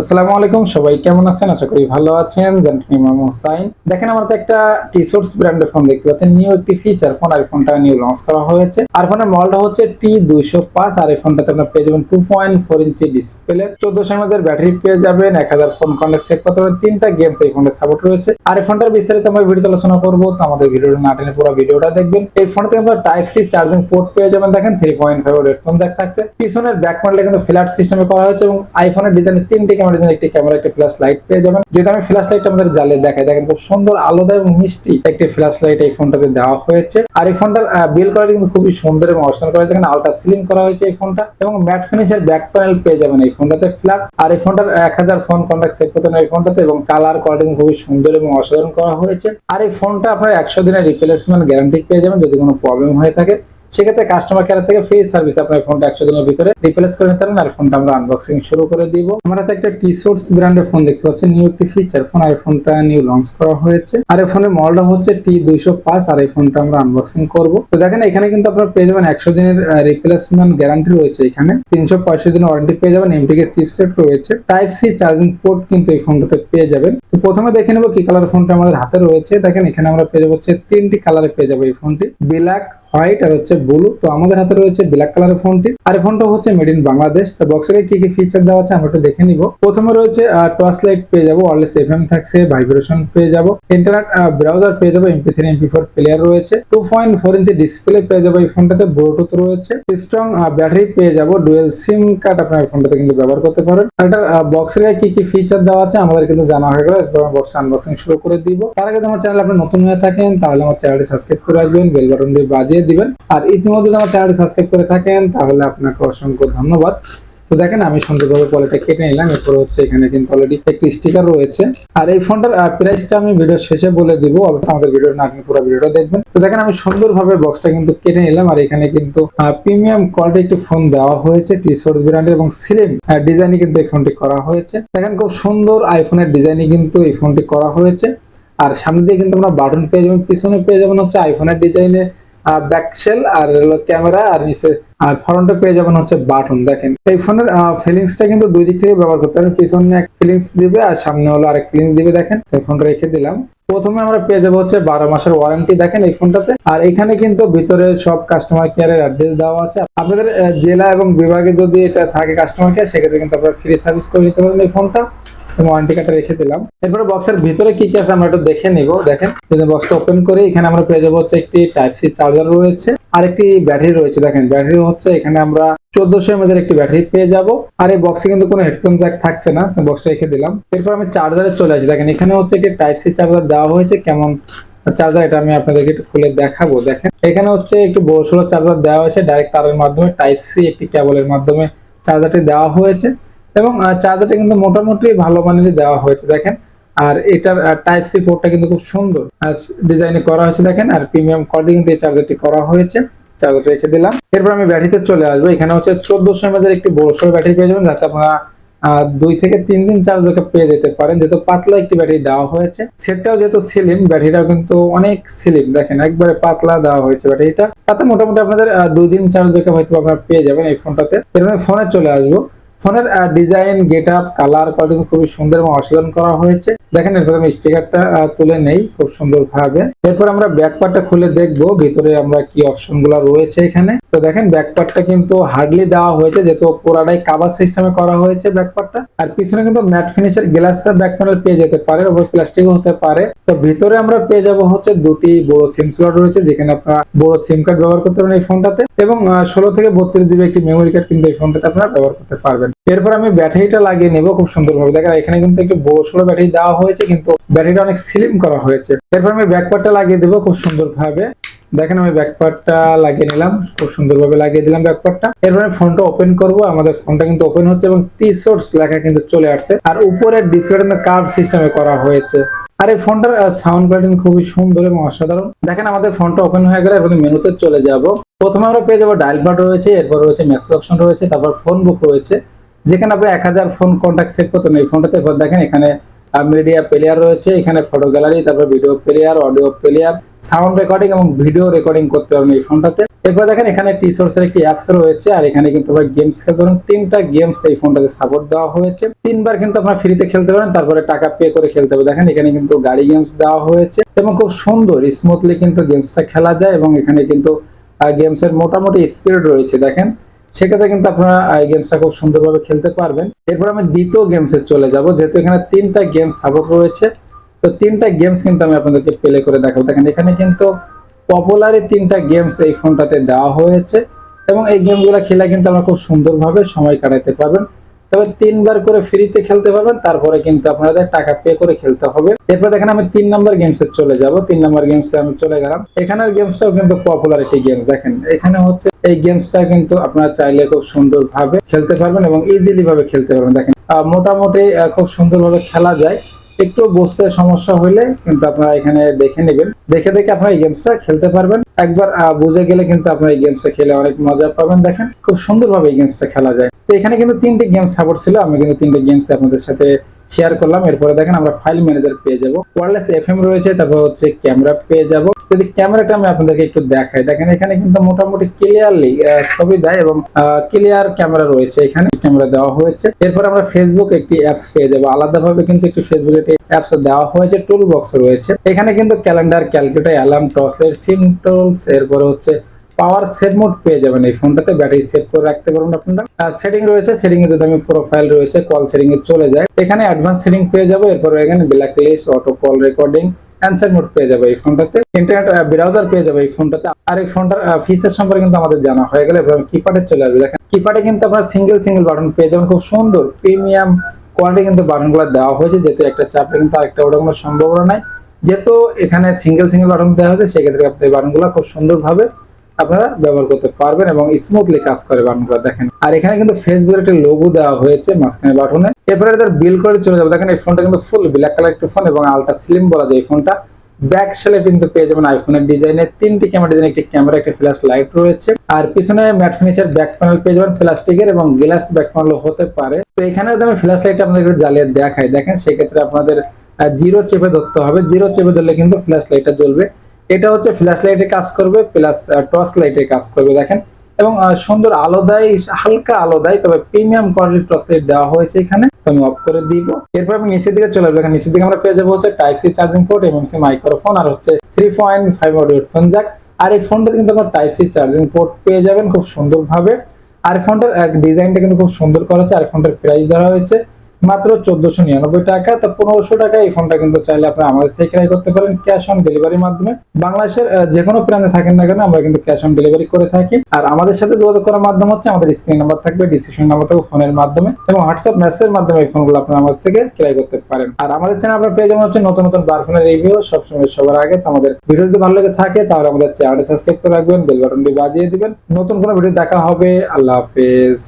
আসসালামু আলাইকুম, সবাই কেমন আছেন? আশা করি ভালো আছেন। জানটি ইমাম হোসাইন। দেখেন আমাদের একটা টি সোর্স ব্র্যান্ডের ফোন দেখতে পাচ্ছেন। নিউ একটি ফিচার ফোন আর ফোনটা নিউ লঞ্চ করা হয়েছে। আর ফোনের মডেলটা হচ্ছে টি দুইশো পাঁচ। আর এই ফোনটাতে আপনার পেয়ে যাবেন two point four inch display চোদ্দশো এমএজের ব্যাটারি পেয়ে যাবেন, এক হাজার ফোন কন্ট্যাক্ট সেভ করতে পারবেন তিনটা গেমস এই ফোনের সাপোর্ট রয়েছে। আর এই ফোনটার বিস্তারিত আমরা ভিডিও আলোচনা করব। তো আমাদের ভিডিওটা না টেনে পুরো ভিডিওটা দেখবেন। এই ফোনটাতে আমরা টাইপ সি চার্জিং পোর্ট পেয়ে যাবেন। দেখেন three point five headphone jack থাকছে। পিছনের ব্যাক প্যানেলে কিন্তু ফ্ল্যাট সিস্টেমে করা হয়েছে এবং আইফোনের ডিজাইনে তিনটি ক্যামেরা একটি ক্যামেরা, একটি ফ্ল্যাশ লাইট পেয়ে যাবেন। যেটা আমি ফ্ল্যাশ লাইট আমাদের জ্বালিয়ে দেখাই, দেখেন খুব সুন্দর আলাদা এবং মিষ্টি একটি ফ্ল্যাশ লাইট এই ফোনটাতে দেওয়া হয়েছে। আর এই ফোনটার বিল কোয়ালিটি কিন্তু খুবই সুন্দর এবং অপশন করা হয়েছে আলট্রা সিলিং করা হয়েছে এই ফোনটা এবং ম্যাট ফিনিশের ব্যাক প্যানেল পেয়ে যাবেন এই ফোনটাতে ফ্ল্যাট আর এই ফোনটার এক হাজার ফোন কন্ট্যাক্ট সেভ করতে এই ফোনটাতে এবং কালার কোয়ালিটি খুবই সুন্দর এবং অসাধারণ করা হয়েছে। আর এই ফোনটা আপনার একশো দিনের রিপ্লেসমেন্ট গ্যারান্টি পেয়ে যাবেন যদি কোনো প্রবলেম হয়ে থাকে। সেক্ষেত্রে কাস্টমার কেয়ার থেকে ফ্রি সার্ভিস আপনার ফোনটা একশো দিনের ভিতরে রিপ্লেস করে নিতে আর ফোনটা আমরা আনবক্সিং শুরু করে দিব। আমরা হাতে একটা টি সোর্স ব্র্যান্ডের ফোন দেখতে পাচ্ছি নিউ একটি ফিচার ফোন আর ফোনটা নিউ লঞ্চ করা হয়েছে। আর এই ফোনের মডেলটা হচ্ছে টি দুইশো পাঁচ, আর এই ফোনটা আমরা আনবক্সিং করব। তো দেখেন, এখানে কিন্তু আপনার পেয়ে যাবেন একশো দিনের রিপ্লেসমেন্ট গ্যারান্টি রয়েছে এখানে। তিনশো পঁয়ষট্টি দিনের ওয়ারেন্টি পেয়ে যাবেন এমটিকে চিপসেট রয়েছে। টাইপ সি চার্জিং পোর্ট কিন্তু এই ফোনটাতে পেয়ে যাবেন। তো প্রথমে দেখে নেব কি কালার ফোনটা আমাদের হাতে রয়েছে। দেখেন, এখানে আমরা পেয়ে যাব হচ্ছে তিনটি কালারে পেয়ে যাব এই ফোনটি ব্ল্যাক হোয়াইট আর হচ্ছে ব্লু তো আমাদের হাতে রয়েছে ব্ল্যাক কালারের ফোনটি আর ফোনটা হচ্ছে মেড ইন বাংলাদেশ তো বক্সে কি কি ফিচার দেওয়া আছে আমরা একটু দেখে নিব। প্রথমে রয়েছে টর্চ লাইট পেয়ে যাব। ওয়ারলেস এফএম থাকছে ভাইব্রেশন পেয়ে যাব। ইন্টারনেট ব্রাউজার পেয়ে যাব। MP three MP four player রয়েছে। Two point four inch display পেয়ে যাব এই ফোনটাতে ব্লুটুথ রয়েছে। স্ট্রং ব্যাটারি পেয়ে যাব। ডুয়েল সিম কার্ড আপনার এই ফোনটাতে কিন্তু ব্যবহার করতে পারেন। এটার বক্সের কি কি ফিচার দেওয়া আছে আমাদের কিন্তু জানা হয়ে গেল। বক্সটা আনবক্সিং শুরু করে দিব। তার আগে আমার চ্যানেল আপনি নতুন হয়ে থাকেন, তাহলে আমার চ্যানেলটি সাবস্ক্রাইব করে রাখবেন। বেল বাটন দিয়ে বাজিয়ে দিবেন। আর ইতিমধ্যে আমার চ্যানেলটি সাবস্ক্রাইব করে থাকেন, তাহলে আপনাকে অসংখ্য ধন্যবাদ। তো দেখেন, আমি সুন্দরভাবে পলিটা কেটে নিলাম। এরপর হচ্ছে এখানে কিন্তু অলরেডি একটি স্টিকার রয়েছে। আর এই ফোনটার প্রাইসটা আমি ভিডিও শেষে বলে দিব। আমাদের ভিডিও না টেনে পুরো ভিডিওটা দেখবেন। তো দেখেন, আমি সুন্দরভাবে বক্সটা কিন্তু কেটে নিলাম। আর এখানে কিন্তু প্রিমিয়াম কোয়ালিটি একটি ফোন দেওয়া হয়েছে। টি সোর্স ব্র্যান্ডের এবং স্লিম ডিজাইনে কিন্তু এই ফোনটি করা হয়েছে। দেখেন, খুব সুন্দর আইফোনের ডিজাইনে কিন্তু এই ফোনটি করা হয়েছে। আর সামনে দিয়ে কিন্তু আমরা বাটন পেয়ে যাবেন, পিছনে পেয়ে যাবেন হচ্ছে আইফোনের ডিজাইনে ব্যাকশেল আর হলো ক্যামেরা আর নিচে, আর ফ্রন্টে পেয়ে যাবেন হচ্ছে বাটন দেখেন। এই ফোনের ফিলিংসটা কিন্তু দুই দিক থেকে ব্যবহার করতে পারেন। পিছনে এক ফিলিংস দিবে আর সামনে হলো আরেক ফিলিংস দিবে, দেখেন। এই ফোনটা রেখে দিলাম। প্রথমে আমরা পেয়ে যাব হচ্ছে বারো মাসের ওয়ারেন্টি দেখেন এই ফোনটাতে আর এখানে কিন্তু ভিতরে সব কাস্টমার কেয়ারের অ্যাড্রেস দেওয়া আছে। আপনাদের জেলা এবং বিভাগে যদি এটা থাকে কাস্টমার কেয়ার সেক্ষেত্রে কিন্তু আপনারা ফ্রি সার্ভিস করে নিতে পারেন এই ফোনটা ওয়ারেন্টি কার্ডটা রেখে দিলাম। এরপরে বক্সের ভিতরে কি কি আছে আমরা একটু দেখে নিব। দেখেন যদি বক্সটা ওপেন করি এখানে আমরা পেয়ে যাব হচ্ছে একটি টাইপ সি চার্জার রয়েছে, আর একটি ব্যাটারি রয়েছে। দেখেন ব্যাটারি হচ্ছে এখানে আমরা চোদ্দশো এমএজ এর একটি ব্যাটারি পেয়ে যাব। আর এই বক্সে কিন্তু কোনো হেডফোন জ্যাক থাকছে না বক্সটা রেখে দিলাম। এরপর আমি চার্জারে চলে আসি। দেখেন, এখানে হচ্ছে একটি টাইপ সি চার্জার দেওয়া হয়েছে। কেমন চার্জার এটা আমি আপনাদেরকে একটু খুলে দেখাবো। দেখেন, এখানে হচ্ছে একটু বড় চার্জার দেওয়া হয়েছে। ডাইরেক্ট তারের মাধ্যমে টাইপ সি একটি কেবলের মাধ্যমে চার্জারটি দেওয়া হয়েছে। এবং চার্জারটা কিন্তু মোটামুটি ভালো মানেরই দেওয়া হয়েছে, দেখেন। আর এটার টাইপ সি পোর্টটা কিন্তু খুব সুন্দর। ডিজাইনে করা হয়েছে, দেখেন, আর প্রিমিয়াম কোয়ালিটি কিন্তু এই চার্জারটি করা হয়েছে। চার্জার রেখে দিলাম। এরপর আমি ব্যাটারিতে চলে আসব। এখানে হচ্ছে চোদ্দশো এমএজ একটি বড় সড়ো ব্যাটারি পেয়ে যাবেন, যাতে আপনারা দুই থেকে তিন দিন চার্জ ব্যাকআপ পেয়ে যেতে পারেন। যেহেতু পাতলা একটি ব্যাটারি দেওয়া হয়েছে, সেটটাও যেহেতু সিলিম ব্যাটারিটাও কিন্তু অনেক সিলিম দেখেন, একবারে পাতলা দেওয়া হয়েছে ব্যাটারিটা। তাতে মোটামুটি আপনাদের দুই দিন চার্জ ব্যাকআপ হয়তো আপনারা পেয়ে যাবেন এই ফোনটাতে। এরপরে ফোনে চলে আসব। ফোনের design get up colour quality খুবই সুন্দর এবং অসাধারণ করা হয়েছে। দেখেন, এরপর আমি স্টিকারটা তুলে নেই খুব সুন্দর ভাবে এরপর আমরা ব্যাক পার্টটা খুলে দেখব, ভিতরে আমরা কি অপশনগুলো রয়েছে এখানে। তো দেখেন ব্যাক পার্টটা কিন্তু হার্ডলি দেওয়া হয়েছে, যেহেতু পুরাটাই কাভার সিস্টেমে করা হয়েছে ব্যাক পার্টটা আর পিছনে কিন্তু ম্যাট ফিনিশের গ্লাস ব্যাক প্যানেল পেয়ে যেতে পারে, ওপর প্লাস্টিকও হতে পারে। তো ভিতরে আমরা পেয়ে যাব হচ্ছে দুটি বড় সিম স্লট রয়েছে, যেখানে আপনারা বড় সিম কার্ড ব্যবহার করতে পারেন এই ফোনটাতে। এবং ষোলো থেকে বত্রিশ জিবি একটি মেমোরি কার্ড কিন্তু এই ফোনটাতে আপনারা ব্যবহার করতে পারবেন। এরপর আমি ব্যাটারিটা লাগিয়ে নেব খুব সুন্দরভাবে। দেখেন, এখানে কিন্তু একটু বড় সড়ো ব্যাটারি দেওয়া হয়েছে, কিন্তু ব্যাটারিটা অনেক স্লিম করা হয়েছে। এরপর আমি ব্যাক পার্টটা লাগিয়ে দেবো খুব সুন্দরভাবে। দেখেন, আমি ব্যাক পার্টটা লাগিয়ে নিলাম, খুব সুন্দরভাবে লাগিয়ে দিলাম ব্যাক পার্টটা এরপরে ফোনটা ওপেন করব। আমাদের ফোনটা কিন্তু ওপেন হচ্ছে এবং টি সোর্স লেখা কিন্তু চলে আসছে। আর উপরে ডিসপ্লেটা কিন্তু কার্ভ সিস্টেমে করা হয়েছে। আর এই ফোনটার সাউন্ড কোয়ালিটি খুবই সুন্দর এবং অসাধারণ। দেখেন, আমাদের ফোনটা ওপেন হয়ে গেলে, এরপর মেনুতে চলে যাব। প্রথমে আমরা পেয়ে যাব ডায়াল পার্ট রয়েছে, এরপর রয়েছে মেসেজ অপশন রয়েছে, তারপর ফোন বুক রয়েছে। যেখানে আপনি এক হাজার ফোন কন্ট্যাক্ট সেভ করতেন এই ফোনটাতে এরপর দেখেন এখানে মিডিয়া প্লেয়ার রয়েছে, এখানে ফটো গ্যালারি তারপর video player audio player sound recording এবং ভিডিও রেকর্ডিং করতে পারবেন এই ফোনটাতে এরপর দেখেন এখানে টি সোর্সের একটি অ্যাপস রয়েছে, আর এখানে কিন্তু আপনার গেমস খেলতে পারেন তিনটা গেমস এই ফোনটাতে সাপোর্ট দেওয়া হয়েছে। তিনবার কিন্তু আপনার ফ্রিতে খেলতে পারেন তারপরে টাকা পে করে খেলতে হবে। দেখেন এখানে কিন্তু গাড়ি গেমস দেওয়া হয়েছে এবং খুব সুন্দর স্মুথলি কিন্তু গেমসটা খেলা যায় এবং এখানে কিন্তু গেমসের মোটামুটি স্পিড রয়েছে, দেখেন। সেক্ষেত্রে কিন্তু আপনারা এই গেমসটা খুব সুন্দরভাবে খেলতে পারবেন। এরপর আমি দ্বিতীয় গেমসে চলে যাব, যেহেতু এখানে তিনটা গেমস সাপোর্ট রয়েছে। তো তিনটা গেমস কিন্তু আমি আপনাদেরকে প্লে করে দেখাবো। দেখেন, এখানে কিন্তু পপুলারই তিনটা গেমস এই ফোনটাতে দেওয়া হয়েছে। এবং এই গেমগুলো খেলে কিন্তু আমরা খুব সুন্দরভাবে সময় কাটাতে পারবেন। তবে তিনবার করে ফ্রিতে খেলতে পারবেন, তারপরে কিন্তু আপনাদের টাকা পে করে খেলতে হবে। এরপর দেখেন আমি তিন নম্বর গেমসে চলে যাব। তিন নম্বর গেমসে আমি চলে গেলাম। এখানের গেমসটাও কিন্তু পপুলার একটি গেমস দেখেন। এখানে হচ্ছে এই গেমসটা কিন্তু আপনারা চাইলে খুব সুন্দরভাবে খেলতে পারবেন এবং ইজিলি ভাবে খেলতে পারবেন। দেখেন মোটামুটি খুব সুন্দরভাবে খেলা যায়। একটু বসতে সমস্যা হলে কিন্তু আপনারা এখানে দেখে নেবেন। দেখে দেখে আপনারা এই গেমসটা খেলতে পারবেন। একবার বুঝে গেলে কিন্তু আপনারা এই গেমসটা খেলে অনেক মজা পাবেন। দেখেন, খুব সুন্দরভাবে এই গেমসটা খেলা যায়। তো এখানে কিন্তু তিনটে গেম সাপোর্ট ছিল, আমি কিন্তু তিনটে গেমস আপনাদের সাথে শেয়ার করলাম। এরপরে দেখেন আমরা ফাইল ম্যানেজার পেয়ে যাব। ওয়ারলেস এফএম রয়েছে, তারপর হচ্ছে ক্যামেরা পেয়ে যাব। যদি ক্যামেরাটা আমি আপনাদেরকে একটু দেখাই, দেখেন এখানে কিন্তু মোটামুটি ক্লিয়ারলি ছবি দেয় এবং ক্লিয়ার ক্যামেরা রয়েছে এখানে ক্যামেরা দেওয়া হয়েছে। এরপর আমরা ফেসবুক একটি অ্যাপস পেয়ে যাব। আলাদাভাবে কিন্তু একটি ফেসবুক একটি অ্যাপস দেওয়া হয়েছে টুল বক্স রয়েছে। এখানে কিন্তু calendar calculator alarm torchlight SIM tools এরপরে হচ্ছে পাওয়ার সেট মোড পেয়ে যাবেন এই ফোনটাতে। ব্যাটারি সেট করে রাখতে পারবেন আপনারা। সেটিং রয়েছে সেটিং এ যদি আমি প্রোফাইল রয়েছে কল সেটিং এ চলে যায়। এখানে অ্যাডভান্স সেটিং পেয়ে যাব, এরপরে এখানে black list auto call recording answer mode পেয়ে যাবে এই ফোনটাতে। ইন্টারনেট ব্রাউজার পেয়ে যাবে এই ফোনটাতে। আর এই ফোনটার ফিচার সম্পর্কে কিন্তু আমাদের জানা হয়ে গেলে কিপ্যাডে চলে আসবে। দেখেন কিপ্যাডে কিন্তু আপনার সিঙ্গেল সিঙ্গেল বাটন পেয়ে যাবেন। খুব সুন্দর প্রিমিয়াম কোয়ালিটি কিন্তু বাটনগুলো দেওয়া হয়েছে। যেহেতু একটা চাপে কিন্তু আরেকটা ওটা কোনো সম্ভাবনা নাই। যেহেতু এখানে সিঙ্গেল সিঙ্গেল বাটন দেওয়া হয়েছে, সেক্ষেত্রে আপনি বাটনগুলো খুব সুন্দরভাবে আপনারা ব্যবহার করতে পারবেন এবং স্মুথলি কাজ করে বাটনগুলো দেখেন। আর এখানে কিন্তু ফেসবুকের একটা লোগো দেওয়া হয়েছে মাঝখানে বাটনে। এরপরে এদের বিল করে চলে যাবে। দেখেন এই ফোনটা কিন্তু ফুল ব্ল্যাক কালার একটা ফোন এবং আলট্রা স্লিম বলা যায় এই ফোনটা ব্যাক সেলে কিন্তু পেয়ে যাবেন আইফোনের ডিজাইনের তিনটি ক্যামেরা ডিজাইন একটি ক্যামেরা একটা ফ্ল্যাশ লাইট রয়েছে। আর পিছনে ম্যাট ফিনিশের ব্যাক প্যানেল পেয়ে যাবেন প্লাস্টিকের এবং গ্লাস ব্যাক প্যানেল হতে পারে। তো এখানে যদি আমি ফ্ল্যাশ লাইট আপনাদের জ্বালিয়ে দেখাই, দেখেন সেক্ষেত্রে আপনাদের জিরো চেপে ধরতে হবে। জিরো চেপে ধরলে কিন্তু ফ্ল্যাশ লাইটটা জ্বলবে। এটা হচ্ছে ফ্ল্যাশ লাইটে কাজ করবে প্লাস টর্চ লাইটে কাজ করবে, দেখেন। এবং সুন্দর আলো দেয়, হালকা আলো দেয়, তবে প্রিমিয়াম কোয়ালিটির টর্চ লাইট দেওয়া হয়েছে এখানে। তো আমি অফ করে দিব। এরপর আমি নিচের দিকে চলে যাব এখানে নিচের দিকে আমরা পেয়ে যাব হচ্ছে type C charging port MMC microphone আর হচ্ছে three point five headphone jack আর এই ফোনটাতে কিন্তু আপনার টাইপ সি চার্জিং পোর্ট পেয়ে যাবেন খুব সুন্দরভাবে। আর ফোনটার ডিজাইনটা কিন্তু খুব সুন্দর করা হয়েছে। আর ফোনটার প্রাইস ধরা হয়েছে মাত্র চোদ্দশো নিরানব্বই টাকা। তো পনেরোশো টাকা এই ফোনটা কিন্তু চাইলে আপনি আমাদের থেকে ক্রয় করতে পারেন ক্যাশ অন ডেলিভারির মাধ্যমে। বাংলাদেশের যে কোনো প্রান্তে থাকেন না কেন, আমরা কিন্তু ক্যাশ অন ডেলিভারি করে থাকি। আর আমাদের সাথে যোগাযোগ করার মাধ্যম হচ্ছে আমাদের স্ক্রিন নাম্বার থাকবে ডিসক্রিপশন নাম্বার থাকবে ফোনের মাধ্যমে এবং হোয়াটসঅ্যাপ মেসেজের মাধ্যমে এই ফোনগুলো আপনারা আমাদের থেকে ক্রয় করতে পারেন। আর আমাদের চ্যানেল আপনার পেয়ে যাবেন হচ্ছে নতুন নতুন বার ফোনের রিভিউ সবসময় সবার আগে। তো আমাদের ভিডিও যদি ভালো লেগে থাকে, তাহলে আমাদের চ্যানেলটা সাবস্ক্রাইব করে রাখবেন বেল বাটনটি বাজিয়ে দিবেন। নতুন কোনো ভিডিও দেখা হবে, আল্লাহ হাফেজ।